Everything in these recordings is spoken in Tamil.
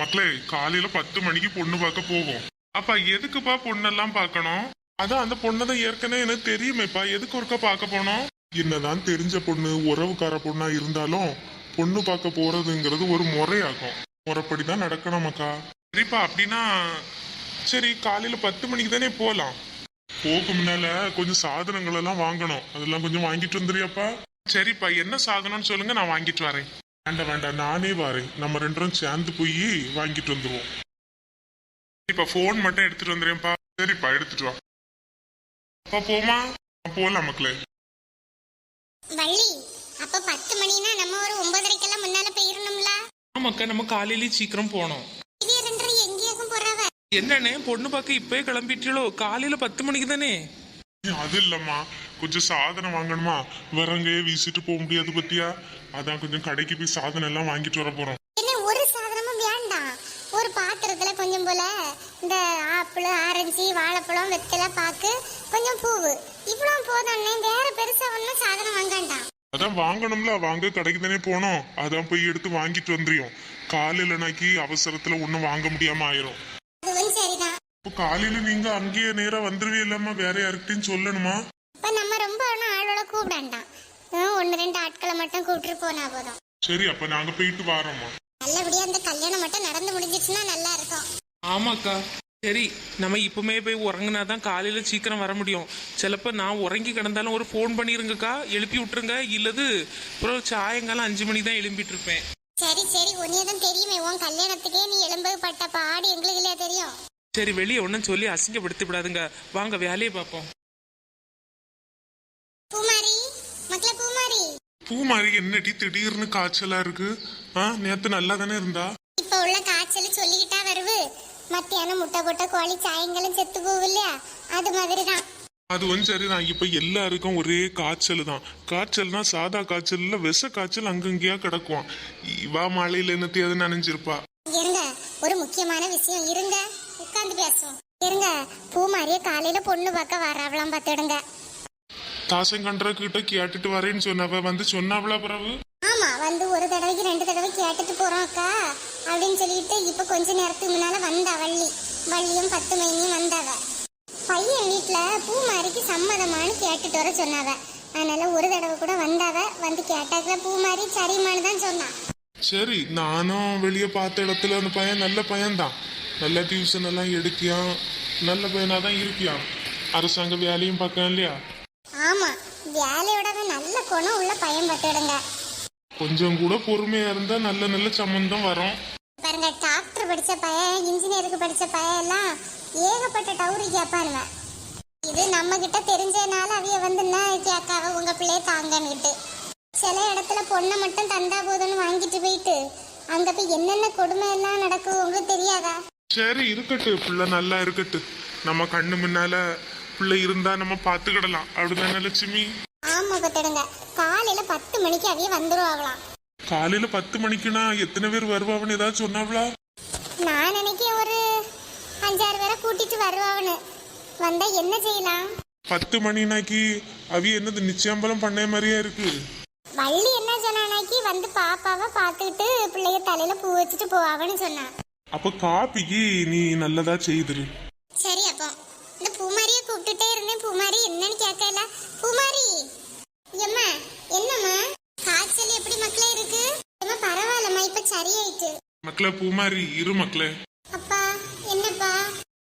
மக்களே காலையில பத்து மணிக்கு பொண்ணு பார்க்க போகும் அப்பா எதுக்குப்பா பொண்ணெல்லாம் பார்க்கணும்? அதான் அந்த பொண்ணை தான் ஏற்கனவே எனக்கு தெரியுமேப்பா. எதுக்கு ஒருக்கா பார்க்க போனோம்? என்னதான் தெரிஞ்ச பொண்ணு உறவுக்கார பொண்ணா இருந்தாலும் பொண்ணு பார்க்க போறதுங்கிறது ஒரு முறையாகும். முறைப்படி தான் நடக்கணும் மக்கா. சரிப்பா அப்படின்னா சரி காலையில பத்து மணிக்கு தானே போகலாம் போக்கு முன்னால கொஞ்சம் சாதனங்கள் எல்லாம் வாங்கணும். அதெல்லாம் கொஞ்சம் வாங்கிட்டு வந்துறியாப்பா சரிப்பா என்ன சாதனம்னு சொல்லுங்க நான் வாங்கிட்டு வரேன். வேண்டாம் வேண்டாம் நானே வரேன். நம்ம ரெண்டு பேரும் சேர்ந்து போய் வாங்கிட்டு வந்துருவோம். இப்ப ஃபோன் மட்டும் எடுத்துட்டு வந்துடுறேன்ப்பா. சரிப்பா எடுத்துட்டு வா. அப்பா போமா போலாம் மக்களே. வள்ளி அப்ப பத்து மணினா நம்ம ஒரு ஒன்பதரைக்கெல்லாம் முன்னால போயிடணும்ல ஆமாக்கா நம்ம காலையிலேயே சீக்கிரம் போனோம். ரெண்டு எங்கேயாக்கும் போறவ? என்னண்ணே பொண்ணு பார்க்க இப்பவே கிளம்பிட்டீங்களோ காலையில பத்து மணிக்கு தானே? அது இல்லம்மா. கொஞ்சம் சாதனம் வாங்கணுமா? வரங்கையே வீசிட்டு போக முடியாது பத்தியா? அதான் கொஞ்சம் கடைக்கு போய் சாதனம் எல்லாம் வாங்கிட்டு வர போறோம். என்ன ஒரு சாதனமும் வேண்டாம். ஒரு பாத்திரத்துல கொஞ்சம் போல இந்த ஆப்பிள் ஆரஞ்சு வாழைப்பழம் வெத்தலை பாக்கு கொஞ்சம் பூவு. இவ்வளவு போதும்னே வேற பெருசா ஒன்றும் சாதனம் வாங்கண்டாம் அதான் வாங்கணும்ல. வாங்க கடைக்கு தானே போனோம். அதான் போய் எடுத்து வாங்கிட்டு வந்துறியோம் காலையில நாக்கி அவசரத்துல ஒண்ணும் வாங்க முடியாம ஆயிரும். இப்போ காலையில நீங்க அங்கேயே நேரா வந்துருவே இல்லாம வேற யாருக்கிட்டையும் சொல்லணுமா? இப்ப நம்ம ரொம்ப ஒன்றும் ஆளோட கூப்பிடாண்டாம். ஹம், ஒண்ணு ரெண்டு ஆட்களை மட்டும் கூப்பிட்டு போனா போதும். சரி அப்ப நாங்க போயிட்டு வாரோம்மா. நல்லபடியா அந்த கல்யாணம் மட்டும் நடந்து முடிஞ்சிச்சுன்னா நல்லா இருக்கும். ஆமாக்கா. சரி நம்ம இப்பவுமே போய் உறங்குனா தான் காலையில சீக்கிரம் வர முடியும். சிலப்ப நான் உறங்கி கிடந்தாலும் ஒரு ஃபோன் பண்ணிருங்கக்கா. எழுப்பி விட்டுருங்க. இல்லது அப்புறம் சாயங்காலம் அஞ்சு மணிக்கு தான் எழும்பிட்டு இருப்பேன். சரி சரி. உன்னையதான் தெரியுமே. உன் கல்யாணத்துக்கே நீ எலும்பு பட்ட பாடு எங்களுக்கு இல்லையா தெரியும்? சரி வெளியே ஒன்றும் சொல்லி அசிங்கப்படுத்தி விடாதுங்க வாங்க வேலையை பார்ப்போம். பூமாரி என்னடி திடீர்னு காய்ச்சலா இருக்கு? ஆ நேத்து நல்லா தானே இருந்தா? இப்ப உள்ள காய்ச்சல் சொல்லிக்கிட்டா வருவு. மத்தியானம் முட்டை போட்ட கோழி சாயங்காலம் செத்து போகும் இல்லையா அது மாதிரி தான் அது வந்து சரிதான். இப்ப எல்லாருக்கும் ஒரே காய்ச்சல் தான் காய்ச்சல்னா சாதா காய்ச்சல் இல்ல விஷ காய்ச்சல் அங்கங்கேயா கிடக்கும். இவா மழையில என்னத்தையாவது நனைஞ்சிருப்பா. இருங்க ஒரு முக்கியமான விஷயம் இருங்க. உட்கார்ந்து பேசுவோம். இருங்க பூமாரிய காலையில பொண்ணு பார்க்க வராவலாம் பார்த்துடுங்க. தாசங்கன்ற கிட்ட கேட்டுட்டு வரேன்னு சொன்னவ வந்து சொன்னாவளா பிறகு ஆமா வந்து ஒரு தடவைக்கு ரெண்டு தடவை கேட்டுட்டு போறோம் அக்கா. அப்படின்னு சொல்லிட்டு இப்ப கொஞ்ச நேரத்துக்கு முன்னால வந்தா வள்ளி. வள்ளியும் பத்து மைனியும் வந்தாவ. பையன் வீட்டுல பூமாரிக்கு சம்மதமான்னு கேட்டுட்டு வர சொன்னாவ. அதனால ஒரு தடவை கூட வந்தாவ. வந்து கேட்டாக்க பூமாரி சரிம்மான்னு தான் சொன்னான். சரி நானும் வெளியே பார்த்த இடத்துல அந்த பையன் நல்ல பையன்தான். நல்ல டியூஷன் எல்லாம் எடுக்கியான் நல்ல பையனா தான் இருக்கியான் அரசாங்க வேலையும் பார்க்கான் இல்லையா? ஆமா வேலையோட நல்ல குணம் உள்ள பையன் பார்த்துடுங்க. கொஞ்சம் கூட பொறுமையா இருந்தா நல்ல நல்ல சம்மந்தம் வரும். பாருங்க டாக்டர் படிச்ச பையன் இன்ஜினியருக்கு படிச்ச பையன் எல்லாம் ஏகப்பட்ட டவுரி கேட்பானுவ. இது நம்ம கிட்ட தெரிஞ்சனால அவிய வந்து என்ன கேட்காவ? உங்க பிள்ளைய தாங்கன்னுட்டு. சில இடத்துல பொண்ணை மட்டும் தந்தா போதும்னு வாங்கிட்டு போயிட்டு அங்க போய் என்னென்ன கொடுமை எல்லாம் நடக்கும் உங்களுக்கு தெரியாதா? சரி இருக்கட்டு. பிள்ளை நல்லா இருக்கட்டு. நம்ம கண்ணு முன்னால பிள்ளை இருந்தா நம்ம பார்த்துக்கிடலாம் அப்படிதானே லட்சுமி? ஆமா பத்துடுங்க காலையில பத்து மணிக்கு அவிய வந்துருவாங்களாம் காலையில பத்து மணிக்குனா எத்தனை பேர் வருவாங்கன்னு ஏதாவது சொன்னாவளா? நான் நினைக்கிறேன் ஒரு அஞ்சாறு பேரை கூட்டிட்டு வருவாவன்னு. வந்தா என்ன செய்யலாம்? பத்து மணினாக்கி அவி என்னது நிச்சயம்பலம் பண்ண மாதிரியா இருக்கு? வள்ளி என்ன சொன்னானாக்கி வந்து பாப்பாவை பார்த்துக்கிட்டு பிள்ளைய தலையில பூ வச்சுட்டு போவாங்கன்னு சொன்னான். அப்ப காப்பிக்கு நீ நல்லதா செய்துரு. சரி அப்போ இந்த பூமாரியை கூப்பிட்டுட்டே இருந்தேன். பூமாரி என்னன்னு கேட்கல. பூமாரி! எம்மா என்னம்மா? காய்ச்சல் எப்படி மக்களே இருக்கு? அம்மா பரவாயில்லம்மா இப்ப சரியாயிட்டு. மக்களே பூமாரி இரு மக்களே. அப்பா என்னப்பா?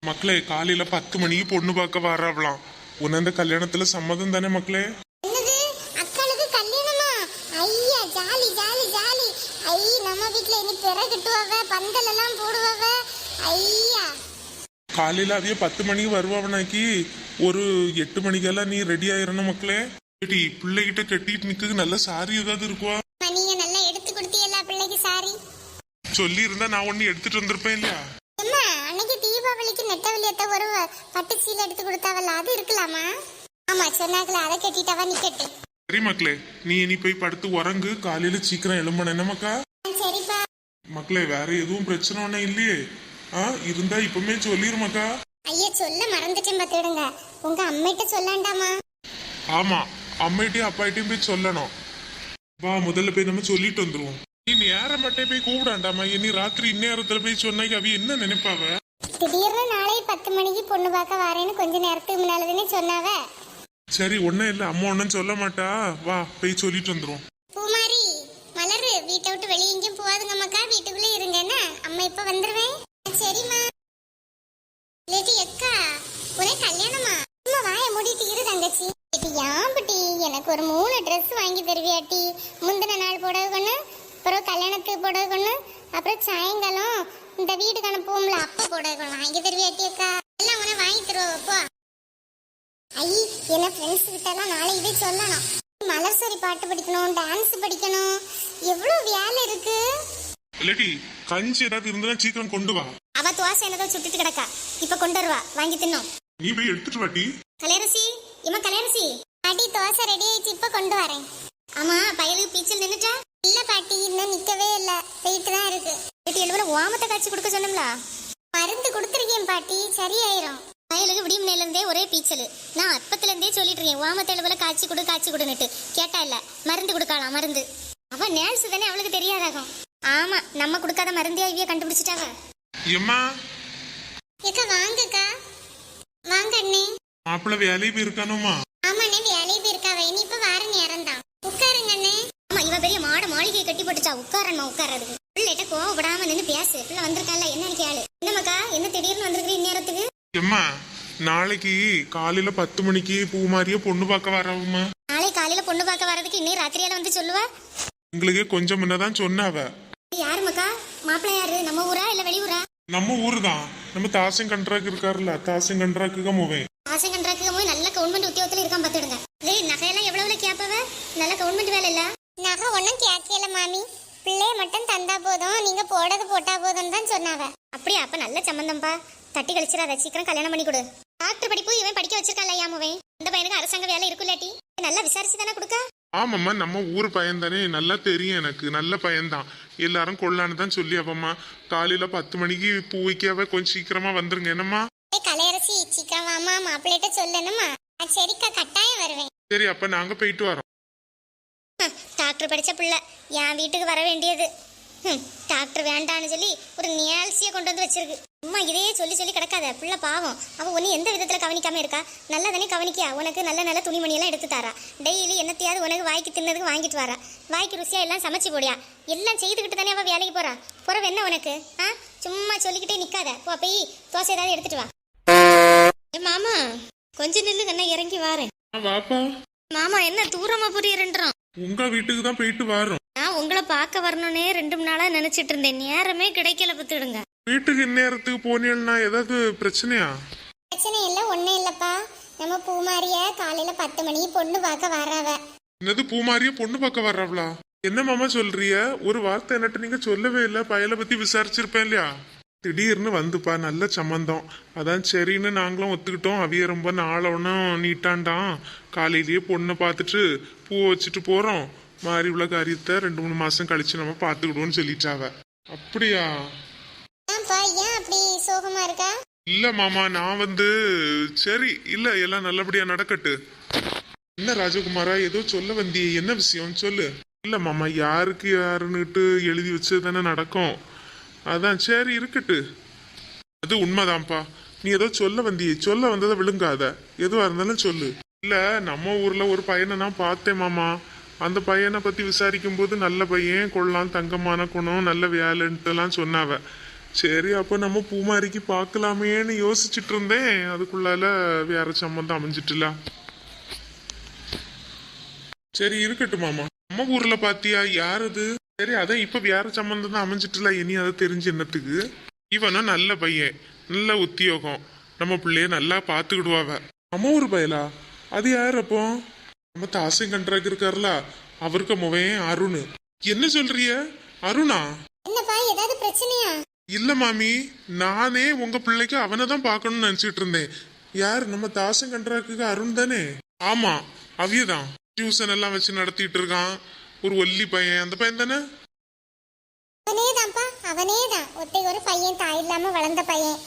மக்களே காலையில பத்து மணிக்கு பொண்ணு பார்க்க வராவலாம் உன்ன இந்த கல்யாணத்துல சம்மதம் தானே மக்களே என்னது அக்காளுக்கு கல்யாணமா ஐயா ஜாலி ஜாலி ஜாலி ஐ நம்ம வீட்ல இனி பிற கட்டுவாவ பந்தல் எல்லாம் போடுவாவ ஐயா காலையில அவிய பத்து மணிக்கு வருவாவனாக்கி ஒரு எட்டு மணிக்கெல்லாம் நீ ரெடி ஆயிரணும் மக்களே. ஏடி பிள்ளைகிட்ட கட்டிட்டு நிக்க நல்ல சாரி ஏதாவது இருக்குவா? நீங்க நல்லா எடுத்து கொடுத்தீங்களா பிள்ளைக்கு சாரி சொல்லி இருந்தா நான் ஒண்ணு எடுத்துட்டு வந்திருப்பேன் இல்லையா? அம்மா அன்னைக்கு தீபாவளிக்கு நெட்டவழியத்த ஒரு பட்டு சீலை எடுத்து கொடுத்தாவல்ல அது இருக்கலாமா? ஆமா சொன்னாங்களா அதை கட்டிட்டாவா நிக்கட்டு சரி மக்களே நீ இனி போய் படுத்து உறங்கு காலையில சீக்கிரம் எழும்பணும் என்ன மக்கா? ஆ, சரிப்பா. மக்களே வேற எதுவும் பிரச்சனை ஒண்ணும் இல்லையே. ஆ இருந்தா இப்பவுமே சொல்லிரு மக்கா ஐயா சொல்ல மறந்துட்டேன் பார்த்துடுங்க உங்க அம்மிட்ட சொல்லாண்டாமா? ஆமா அம்மைட்டையும் அப்பாட்டையும் போய் சொல்லணும். வா முதல்ல போய் நம்ம சொல்லிட்டு வந்துருவோம். நீ நேரம் மட்டும் போய் கூப்பிடாண்டாமா? இனி ராத்திரி இந்நேரத்துல போய் சொன்னாக்கி அவ என்ன நினைப்பாவ? திடீர்னு நாளை பத்து மணிக்கு பொண்ணு பார்க்க வரேன்னு கொஞ்ச நேரத்துக்கு முன்னாலதானே சொன்னாவ? சரி ஒன்னும் இல்ல. அம்மா ஒன்னும் சொல்ல மாட்டா. வா போய் சொல்லிட்டு வந்துரும் பூமாரி மலரு வீட்டை விட்டு வெளியே எங்கேயும் போகாதுங்க மக்கா வீட்டுக்குள்ளே இருங்க என்ன? அம்மா இப்ப வந்துருவேன். சரிம்மா லேடி அக்கா. ஒரே கல்யாணமா? அம்மா வாய மூடிட்டு இரு தங்கச்சி. ஏட்டி, ஏம்பட்டி எனக்கு ஒரு மூணு ட்ரெஸ் வாங்கி தருவியாட்டி. முந்தின நாள் புடவை கொண்டு அப்புறம் கல்யாணத்துக்கு புடவை கொண்டு அப்புறம் சாயங்காலம் இந்த வீட்டுக்கு அனுப்புவோம்ல அப்ப புடவை கொண்டு வாங்கி தருவியாட்டி அக்கா. எல்லாம் உன வாங்கி அப்போ ஐ என்ன ஃப்ரெண்ட்ஸ் கிட்டலாம் நாளை இதே சொல்லணும் மலர்சரி பாட்டு படிக்கணும் டான்ஸ் படிக்கணும். எவ்வளோ வேலை இருக்கு. இல்லாட்டி கஞ்சி ஏதாவது இருந்தாலும் சீக்கிரம் கொண்டு வா. அவ துவாசை என்னதோ சுட்டுட்டு கிடக்கா. இப்ப கொண்டு வருவா. வாங்கி தின்னோம். நீ போய் எடுத்துட்டு வாட்டி கலையரசி இவன் கலையரசி. பாட்டி தோசை ரெடி ஆயிடுச்சு. இப்ப கொண்டு வரேன். ஆமா பயலுக்கு பீச்சல் நின்னுட்டா? இல்ல பாட்டி இன்னும் நிக்கவே இல்ல. போயிட்டு தான் இருக்கு. பாட்டி எழுபல ஓமத்தை காய்ச்சி கொடுக்க சொன்னோம்ல? மருந்து கொடுத்துருக்கேன் பாட்டி. சரியாயிரும். பயலுக்கு விடியும் இருந்தே ஒரே பீச்சல். நான் அப்பத்துல இருந்தே சொல்லிட்டு இருக்கேன் ஓமத்தை எழுபல காய்ச்சி கொடு காய்ச்சி கொடுன்னுட்டு. கேட்டா இல்ல. மருந்து கொடுக்கலாம் மருந்து. அவ நேல்ஸ் தானே அவளுக்கு தெரியாதாகும். ஆமா நம்ம கொடுக்காத மருந்தே ஐவிய கண்டுபிடிச்சிட்டாவ எம்மா? ஏக்கா வாங்கக்கா. வாங்க அண்ணே. மாப்பிள்ள வேலையை போய் இருக்கானுமா ஆமாண்ணே வேலையை போயிருக்காவ. இனி இப்ப வார நேரம் தான். உட்காருங்க அண்ணே. ஆமா இவ பெரிய மாட மாளிகையை கட்டி போட்டுச்சா. உட்காரணும் உட்காரதுக்கு பிள்ளைகிட்ட கோவப்படாம நின்னு பேசு. பிள்ளை வந்திருக்கால என்னன்னு கேளு. என்னமாக்கா என்ன திடீர்னு வந்திருக்கிறீ இந்நேரத்துக்கு? எம்மா நாளைக்கு காலையில பத்து மணிக்கு பூமாரியா பொண்ணு பார்க்க வரவுமா நாளை காலையில பொண்ணு பார்க்க வரதுக்கு இன்னும் ராத்திரியால வந்து சொல்லுவா? எங்களுக்கே கொஞ்சம் முன்னதான் சொன்னாவ. யாருமாக்கா மாப்பிள்ளை யாரு நம்ம ஊரா இல்ல வெளியூரா நம்ம ஊரு தான் நம்ம தாசன் கண்ட்ராக்கு இருக்காருல்ல தாசன் கண்ட்ராக்கு மூவேன் ஆசைகன்றாக்கு போய் நல்ல கவர்மெண்ட் உத்தியோகத்துல இருக்கான் பாத்துடுங்க டேய் நகையெல்லாம் எவ்வளவுல கேப்பவ? நல்ல கவர்மெண்ட் வேலை இல்ல. நகை ஒண்ணும் கேட்கல மாமி. பிள்ளைய மட்டும் தந்தா போதும் நீங்க போடது போட்டா போதும் தான் சொன்னாவ. அப்படியா? அப்ப நல்ல சம்பந்தம்பா. தட்டி கழிச்சிடாத சீக்கிரம் கல்யாணம் பண்ணி கொடு. டாக்டர் படிப்பு இவன் படிக்க வச்சிருக்கான் ஐயாமுவே இந்த பையனுக்கு அரசாங்க வேலை இருக்குல்லாட்டி நல்லா விசாரிச்சு தானே கொடுக்க? ஆமாம்மா நம்ம ஊர் பையன் தானே நல்லா தெரியும் எனக்கு நல்ல பையன்தான் எல்லாரும் கொள்ளான்னு தான் சொல்லி அவம்மா காலையில பத்து மணிக்கு பூ வைக்காவ கொஞ்சம் சீக்கிரமா வந்துருங்க என்னம்மா? கலையரசி சீக்கிரம் வாமா மாப்பிள்ளைகிட்ட சொல்லணுமா சரிக்கா கட்டாயம் வருவேன். சரி அப்ப நாங்க போயிட்டு வரோம். டாக்டர் படிச்ச பிள்ளை என் வீட்டுக்கு வர வேண்டியது. டாக்டர் வேண்டான்னு சொல்லி ஒரு நியால்சியை கொண்டு வந்து வச்சிருக்கு. அம்மா இதையே சொல்லி சொல்லி கிடக்காத பிள்ளை பாவம். அவ ஒன்னு எந்த விதத்துல கவனிக்காம இருக்கா? நல்லா தானே கவனிக்கா உனக்கு நல்ல நல்ல துணிமணி எல்லாம் எடுத்து தாரா. டெய்லி என்னத்தையாவது உனக்கு வாய்க்கு தின்னதுக்கு வாங்கிட்டு வரா. வாய்க்கு ருசியா எல்லாம் சமைச்சு போடியா. எல்லாம் செய்துக்கிட்டு தானே அவ வேலைக்கு போறா. புறவு என்ன உனக்கு? ஆ? சும்மா சொல்லிக்கிட்டே நிக்காத. போ போய் தோசை ஏதாவது எடுத்துட்டு வா. மாமா கொஞ்சம் நில்லு கண்ணா இறங்கி வாரேன். மாமா என்ன தூரமா புரியறன்றோம். உங்க வீட்டுக்கு தான் போயிட்டு வரோம். நான் உங்களை பார்க்க வரணும்னே ரெண்டு மூணு நாளா நினைச்சிட்டு இருந்தேன். நேரமே கிடைக்கல பத்துடுங்க வீட்டுக்கு இந்நேரத்துக்கு போனீங்கன்னா ஏதாவது பிரச்சனையா? பிரச்சனை இல்ல ஒண்ணும் இல்லப்பா. நம்ம பூமாரிய காலையில பத்து மணிக்கு பொண்ணு பார்க்க வராவ என்னது பூமாரியா பொண்ணு பார்க்க வர்றாவளா? என்ன மாமா சொல்றிய ஒரு வார்த்தை என்னட்ட நீங்க சொல்லவே இல்ல. பயலை பத்தி விசாரிச்சிருப்பேன் இல்லையா? திடீர்னு வந்துப்பா நல்ல சம்மந்தம். அதான் சரின்னு நாங்களும் ஒத்துக்கிட்டோம். அவிய ரொம்ப நாளவனும் நீட்டாண்டான் காலையிலேயே பொண்ணை பார்த்துட்டு பூ வச்சுட்டு போறோம். மாறி உள்ள காரியத்தை ரெண்டு மூணு மாசம் கழிச்சு நம்ம பார்த்துக்கிடுவோம்னு சொல்லிட்டாவ. அப்படியா? ஏன்பா ஏன் அப்படி சோகமா இருக்கா? இல்ல மாமா நான் வந்து சரி இல்ல எல்லாம் நல்லபடியா நடக்கட்டு. என்ன ராஜகுமாரா ஏதோ சொல்ல வந்தியே. என்ன விஷயம்? சொல்லு. இல்ல மாமா யாருக்கு யாருன்னுட்டு எழுதி வச்சு தானே நடக்கும். அதான் சரி இருக்கட்டு. அது உண்மைதான்ப்பா. நீ ஏதோ சொல்ல வந்தியே சொல்ல வந்ததை விழுங்காத. எதுவா இருந்தாலும் சொல்லு. இல்ல நம்ம ஊர்ல ஒரு பையனை நான் பார்த்தேன் மாமா. அந்த பையனை பத்தி விசாரிக்கும் போது நல்ல பையன் கொள்ளலாம் தங்கமான குணம் நல்ல வேலைன்ட்டுலாம் சொன்னாவ. சரி அப்போ நம்ம பூமாரிக்கு பார்க்கலாமேன்னு யோசிச்சுட்டு இருந்தேன். அதுக்குள்ளால வேற சம்மந்தம் அமைஞ்சிட்டுல. சரி இருக்கட்டும் மாமா. நம்ம ஊர்ல பாத்தியா? யார் அது? சரி அதான் இப்ப வேற சம்மந்தம் தான் அமைஞ்சிட்டுல இனி அதை தெரிஞ்சு என்னத்துக்கு? இவனும் நல்ல பையன் நல்ல உத்தியோகம். நம்ம பிள்ளைய நல்லா பாத்துக்கிடுவாவ நம்ம ஊர் பயலா? அது யார் அப்போ? நம்ம தாசன் கண்ட்ராக் இருக்கார்ல அவருக்கு முவையன் அருண். என்ன சொல்றிய? அருணா? என்னப்பா ஏதாவது பிரச்சனையா? இல்ல மாமி நானே உங்க பிள்ளைக்கு அவனை தான் பார்க்கணும்னு நினைச்சிட்டு இருந்தேன். யார்? நம்ம தாசன் கண்ட்ராக்கு அருண் தானே? ஆமா அவியதான். டியூஷன் எல்லாம் வச்சு நடத்திட்டு இருக்கான். ஒரு ஒல்லி பையன். அந்த பையன் தானே? அவனேதான்ப்பா அவனேதான். ஒத்தை ஒரு பையன் தாய் இல்லாம வளர்ந்த பையன்.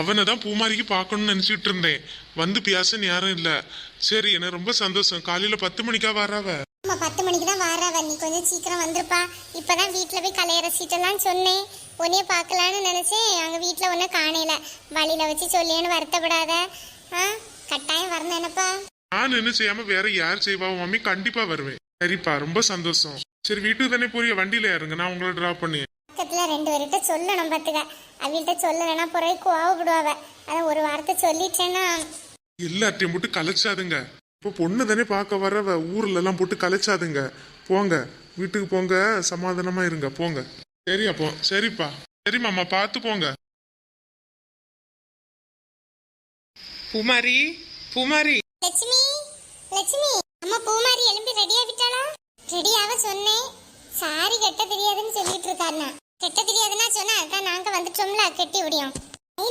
அவனை தான் பூமாரிக்கு பார்க்கணும்னு நினைச்சிட்டு இருந்தேன். வந்து பியாசன் யாரும் இல்ல. சரி எனக்கு ரொம்ப சந்தோஷம். காலையில பத்து மணிக்கா வராவ? அம்மா பத்து மணிக்கு தான் வாராவ. நீ கொஞ்சம் சீக்கிரம் வந்திருப்பா. இப்பதான் வீட்டுல போய் கலையற சீட்டெல்லாம் சொன்னேன். உன்னைய பார்க்கலான்னு நினைச்சேன். அங்க வீட்டுல ஒன்னும் காணையில வழியில வச்சு சொல்லியேன்னு வருத்தப்படாத. ஆ கட்டாயம் வரணும் என்னப்பா? நான் என்ன செய்யாம வேற யார் செய்வா? மம்மி கண்டிப்பா வருவேன். சரிப்பா ரொம்ப சந்தோஷம். சரி வீட்டுக்கு தானே போறிய? வண்டியில ஏறுங்க நான் உங்களை டிராப் பண்ணி பக்கத்துல ரெண்டு பேர்கிட்ட சொல்லணும் பாத்துக்க. அவள்கிட்ட சொல்லலைன்னா பிறகு கோவப்படுவாவ. அதான் ஒரு வார்த்தை சொல்லிட்டேன்னா. எல்லாத்தையும் போட்டு கலைச்சாதுங்க. இப்போ பொண்ணு தானே பார்க்க வரவ ஊர்ல எல்லாம் போட்டு கலைச்சாதுங்க. போங்க வீட்டுக்கு போங்க சமாதானமா இருங்க போங்க. சரி அப்போ சரிப்பா. சரி மாமா பார்த்து போங்க. பூமாரி பூமாரி. லட்சுமி லட்சுமி. அம்மா பூமாரி எலும்பி ரெடியா விட்டாளா ரெடியாவ சொன்னேன். சாரி கெட்ட தெரியாதுன்னு சொல்லிட்டு இருக்காருண்ணா. கெட்ட தெரியாதுன்னா சொன்னா அதான் நாங்க வந்துட்டோம்ல கட்டி விடியோம்.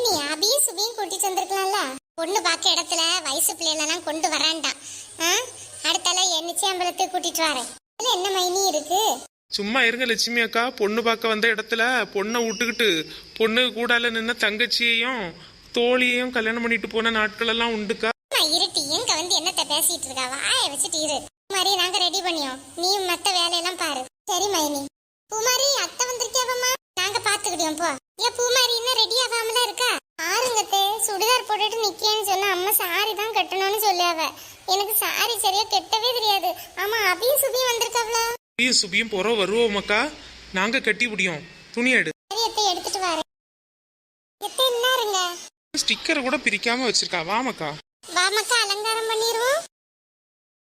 நீ அபியும் சுபியும் கூட்டிட்டு வந்திருக்கலாம்ல? பொண்ணு பார்க்க இடத்துல வயசு பிள்ளைகளெல்லாம் கொண்டு வரான்டான் ஆ? அடுத்தால என் நிச்சயம்பலத்துக்கு கூட்டிட்டு வரேன். இதுல என்ன மைனி இருக்கு? சும்மா இருங்க லட்சுமி அக்கா. பொண்ணு பார்க்க வந்த இடத்துல பொண்ணை விட்டுக்கிட்டு பொண்ணு கூடால நின்ன தங்கச்சியையும் தோழியையும் கல்யாணம் பண்ணிட்டு போன நாட்கள் எல்லாம் உண்டுக்கா? வந்து என்னத்த பேசிட்டு இருக்கா? வாய வச்சுட்டு இரு. குமாரி நாங்க ரெடி பண்ணியோம். நீ மத்த வேலையெல்லாம் பாரு. சரி மைனி. பூமாரி அத்தை வந்திருக்கியாவம்மா? நாங்க பாத்துக்கிட்டோம் போ. ஏன் பூமாரி இன்னும் ரெடி ஆகாமல இருக்கா? ஆறுங்கத்தே சுடிதார் போட்டுட்டு நிக்கேன்னு சொன்னா அம்மா சாரி தான் கட்டணும்னு சொல்லியாவ எனக்கு சாரி சரியா கட்டவே தெரியாது. ஆமா அபியும் சுபியும் வந்திருக்காவளா? சுபியும் சுபியும் போற வருவோம் அக்கா நாங்க கட்டி முடியும் துணி எடு. சரி அத்தை எடுத்துட்டு வரேன். எத்தை என்ன இருங்க ஸ்டிக்கர் கூட பிரிக்காம வச்சிருக்கா. வாமக்கா. வாமக்கா அலங்காரம் பண்ணிடுவோம்